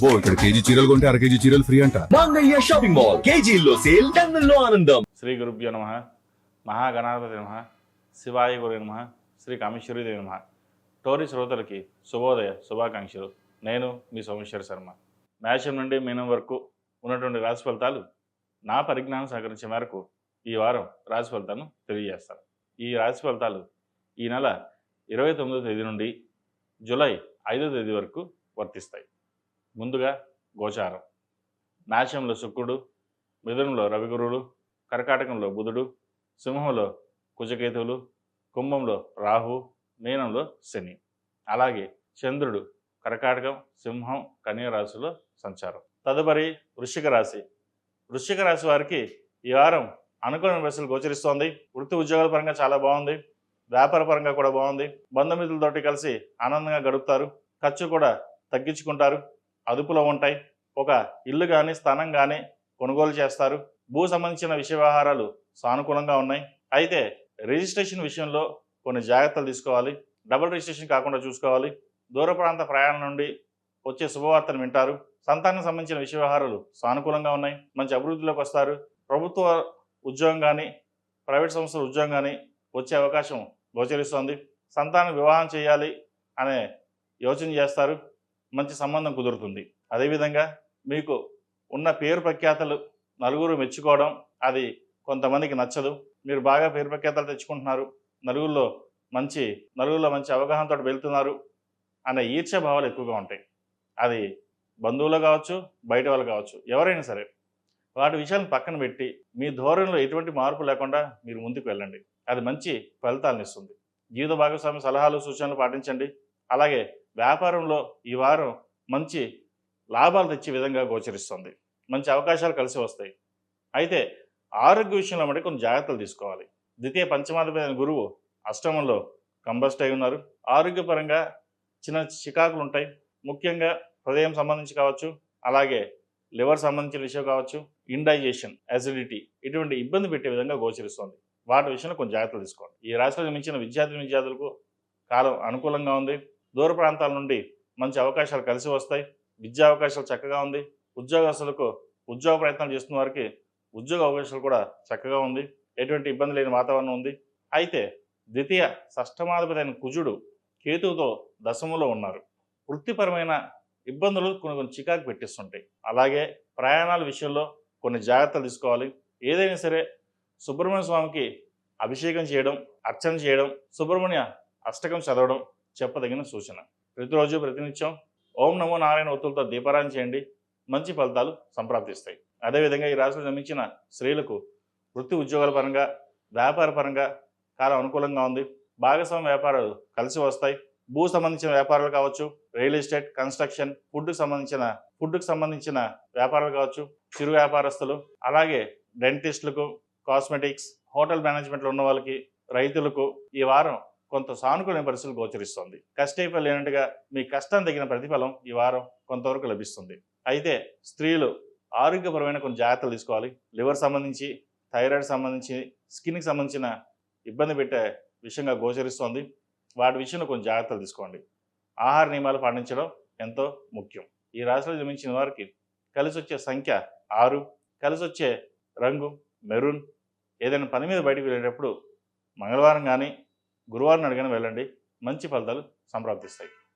అబ్బో ఇక్కడ కేజీ చీరలు కొంటే అర కేజీ చీరలు ఫ్రీ అంట. మంగళ్య షాపింగ్ మాల్ కేజీల్లో సేల్ టన్నుల్లో ఆనందం. శ్రీ గురుభ్యో నమ మహాగణాధిపతి నమ శివాయ గురు నమ శ్రీ కామేశ్వరీదేవి నమ. టోరీ శ్రోతలకి శుభోదయ శుభాకాంక్షలు. నేను మీ సోమేశ్వర శర్మ. మేషం నుండి మీనం వరకు ఉన్నటువంటి రాశి ఫలితాలు నా పరిజ్ఞానం సహకరించే మేరకు ఈ వారం రాశి ఫలితాలను తెలియజేస్తాను. ఈ రాశి ఫలితాలు ఈ నెల ఇరవై తొమ్మిదో తేదీ నుండి జూలై ఐదో తేదీ వరకు వర్తిస్తాయి. ముందుగా గోచారం. నాశంలో శుక్రుడు మిథునంలో రవిగురువులు కర్కాటకంలో బుధుడు సింహంలో కుజకేతువులు కుంభంలో రాహు మీనంలో శని. అలాగే చంద్రుడు కర్కాటకం సింహం కన్యరాశిలో సంచారం. తదుపరి వృశ్చిక రాశి. వృశ్చిక రాశి వారికి ఈ వారం అనుకూల పరిస్థితులు గోచరిస్తోంది. వృత్తి ఉద్యోగాల పరంగా చాలా బాగుంది. వ్యాపార పరంగా కూడా బాగుంది. బంధుమిత్రులతోటి కలిసి ఆనందంగా గడుపుతారు. ఖర్చు కూడా తగ్గించుకుంటారు. అదుపులో ఉంటాయి. ఒక ఇల్లు కానీ స్థానం కానీ కొనుగోలు చేస్తారు. భూ సంబంధించిన విషయ వ్యవహారాలు సానుకూలంగా ఉన్నాయి. అయితే రిజిస్ట్రేషన్ విషయంలో కొన్ని జాగ్రత్తలు తీసుకోవాలి. డబుల్ రిజిస్ట్రేషన్ కాకుండా చూసుకోవాలి. దూర ప్రాంత ప్రయాణం నుండి వచ్చే శుభవార్తను వింటారు. సంతానం సంబంధించిన విషయ వ్యవహారాలు సానుకూలంగా ఉన్నాయి. మంచి అభివృద్ధిలోకి వస్తారు. ప్రభుత్వ ఉద్యోగం కానీ ప్రైవేట్ సంస్థల ఉద్యోగం కానీ వచ్చే అవకాశం గోచరిస్తోంది. సంతానం వివాహం చేయాలి అనే యోచన చేస్తారు. మంచి సంబంధం కుదురుతుంది. అదేవిధంగా మీకు ఉన్న పేరు ప్రఖ్యాతలు నలుగురు మెచ్చుకోవడం అది కొంతమందికి నచ్చదు. మీరు బాగా పేరు ప్రఖ్యాతలు తెచ్చుకుంటున్నారు. నలుగురిలో మంచి నలుగురిలో మంచి అవగాహనతో వెళ్తున్నారు అనే ఈర్ష్య భావాలు ఎక్కువగా ఉంటాయి. అది బంధువులు కావచ్చు బయట వాళ్ళు కావచ్చు ఎవరైనా సరే వాటి విషయాలను పక్కన పెట్టి మీ ధోరణిలో ఎటువంటి మార్పు లేకుండా మీరు ముందుకు వెళ్ళండి. అది మంచి ఫలితాలను ఇస్తుంది. జీవిత భాగస్వామి సలహాలు సూచనలు పాటించండి. అలాగే వ్యాపారంలో ఈ వారం మంచి లాభాలు తెచ్చే విధంగా గోచరిస్తుంది. మంచి అవకాశాలు కలిసి వస్తాయి. అయితే ఆరోగ్య విషయంలో మటుకు కొన్ని జాగ్రత్తలు తీసుకోవాలి. ద్వితీయ పంచమాధిపతి గురువు అష్టమంలో కంబస్ట్ అయి ఉన్నారు. ఆరోగ్యపరంగా చిన్న చికాకులు ఉంటాయి. ముఖ్యంగా హృదయం సంబంధించి కావచ్చు అలాగే లివర్ సంబంధించిన విషయం కావచ్చు ఇండైజేషన్ అసిడిటీ ఇటువంటి ఇబ్బంది పెట్టే విధంగా గోచరిస్తుంది. వాటి విషయంలో కొంచెం జాగ్రత్తలు తీసుకోండి. ఈ రాష్ట్రానికి మించిన విద్యార్థి విద్యార్థులకు కాలం అనుకూలంగా ఉంది. దూర ప్రాంతాల నుండి మంచి అవకాశాలు కలిసి వస్తాయి. విద్యా అవకాశాలు చక్కగా ఉంది. ఉద్యోగస్తులకు ఉద్యోగ ప్రయత్నం చేస్తున్న వారికి ఉద్యోగ అవకాశాలు కూడా చక్కగా ఉంది. ఎటువంటి ఇబ్బంది లేని వాతావరణం ఉంది. అయితే ద్వితీయ షష్టమాధిపతి అయిన కుజుడు కేతువుతో దశములో ఉన్నారు. వృత్తిపరమైన ఇబ్బందులు కొన్ని కొన్ని చికాకు పెట్టిస్తుంటాయి. అలాగే ప్రయాణాల విషయంలో కొన్ని జాగ్రత్తలు తీసుకోవాలి. ఏదైనా సరే సుబ్రహ్మణ్య స్వామికి అభిషేకం చేయడం అర్చన చేయడం సుబ్రహ్మణ్య అష్టకం చదవడం చెప్పదగిన సూచన. ప్రతిరోజు ప్రతినిత్యం ఓం నమో నారాయణ ఒత్తులతో దీపారాయణ చేయండి. మంచి ఫలితాలు సంప్రాప్తిస్తాయి. అదేవిధంగా ఈ రాశిలో జన్మించిన స్త్రీలకు వృత్తి ఉద్యోగాల పరంగా వ్యాపార పరంగా కాలం అనుకూలంగా ఉంది. భాగస్వామ్య వ్యాపారాలు కలిసి వస్తాయి. భూ సంబంధించిన వ్యాపారాలు కావచ్చు రియల్ ఎస్టేట్ కన్స్ట్రక్షన్ ఫుడ్కు సంబంధించిన ఫుడ్కు సంబంధించిన వ్యాపారాలు కావచ్చు చిరు వ్యాపారస్తులు అలాగే డెంటిస్టులకు కాస్మెటిక్స్ హోటల్ మేనేజ్మెంట్లో ఉన్న వాళ్ళకి రైతులకు ఈ వారం కొంత సానుకూల పరిస్థితులు గోచరిస్తుంది. కష్టైపోయి లేనట్టుగా మీ కష్టం తగిన ప్రతిఫలం ఈ వారం కొంతవరకు లభిస్తుంది. అయితే స్త్రీలు ఆరోగ్యపరమైన కొన్ని జాగ్రత్తలు తీసుకోవాలి. లివర్ సంబంధించి థైరాయిడ్ సంబంధించి స్కిన్కి సంబంధించిన ఇబ్బంది పెట్టే విషయంగా గోచరిస్తోంది. వాటి విషయంలో కొన్ని జాగ్రత్తలు తీసుకోండి. ఆహార నియమాలు పాటించడం ఎంతో ముఖ్యం. ఈ రాశిలో జన్మించిన వారికి కలిసి వచ్చే సంఖ్య ఆరు. కలిసి వచ్చే రంగు మెరూన్. ఏదైనా పని మీద బయటకు వెళ్ళేటప్పుడు మంగళవారం కానీ గురువారం అడిగిన వెళ్ళండి. మంచి ఫలితాలు సంప్రాప్తిస్తాయి.